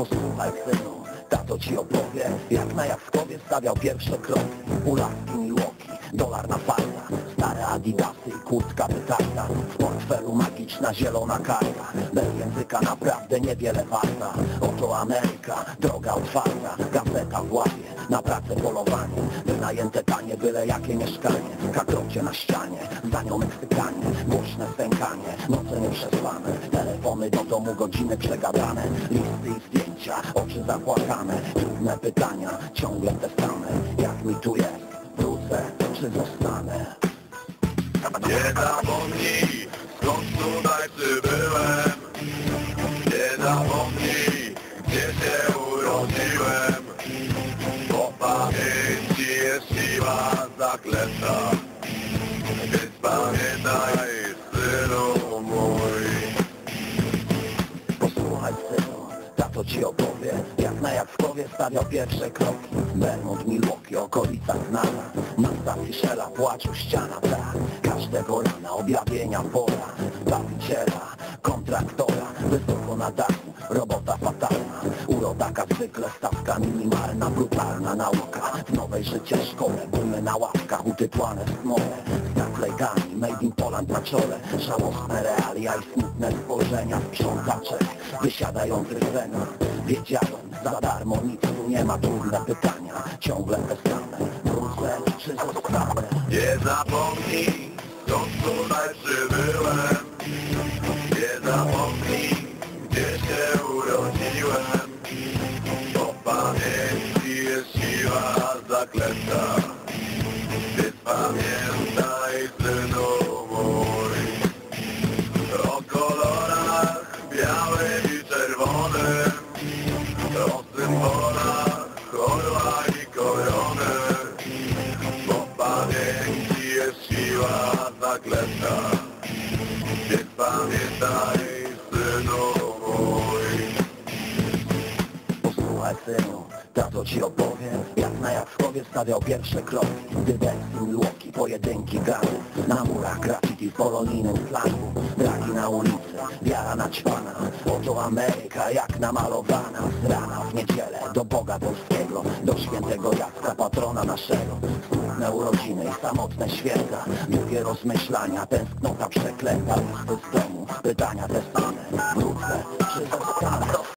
Posłuchaj synu, tato ci opowie Jak na Jackowie stawiał pierwsze kroki. Ulaski Milwaukee, dolar na farta Stare adidasy i kurtka pytarda W portfelu magiczna zielona karta. Bez języka naprawdę niewiele warta Oto Ameryka, droga otwarta. Gazeta w łapie, na pracę polowanie. Wynajęte tanie, byle jakie mieszkanie Kakrocie na ścianie, za nią Meksykanie Głośne stękanie, noce nieprzespane Telefony do domu, godziny przegadane. Listy i zdjęcia, oczy zapłakane. Trudne pytania, ciągle te same. Jak mi tu jest, wrócę czy zostanę? Nie zapomnij, zaklęta Więc pamiętaj, synu mój. Posłuchaj synu, tato ci opowie Jak na Jackowie stawiał pierwsze kroki. Belmont, Milwaukee, okolica znana Na stacji Shella płaczu ściana brak Każdego rana objawienia pora Bawiciela, kontraktora Wysoko na dachu, robota fatalna. U rodaka zwykle stawka minimalna Brutalna nauka. W nowej życie szkole Gumy na ławkach utytłane w smole naklejkami made in Poland na czole. Żałosne realia i smutne spojrzenia Sprzątaczek wysiadających cena Wiedziałem, za darmo nic tu nie ma. Trudne pytania, ciągle te same Wrócę czy zostanę? Nie zapomnij, skąd tutaj przybyłem Nie zapomnij, jest siła zaklęta Więc pamiętaj, synu mój O kolorach białym i czerwonym O symbolach orła i korony bo pamięci jest siła zaklęta Więc pamiętaj, Posłuchaj synu, tato ci opowie Jak na Jackowie stawiał pierwsze kroki. Gdy Delsin, Milwaukee, pojedynki ganów Na murach graffiti w polonijnym slangu Dragi na ulicy, wiara naćpana Oto Ameryka jak namalowana Z rana w niedzielę do Boga Polskiego Do świętego Jacka, patrona naszego. Smutne urodziny i samotne święta. Długie rozmyślania, tęsknota przeklęta Listy z domu, pytania te same Wrócę, czy zostanę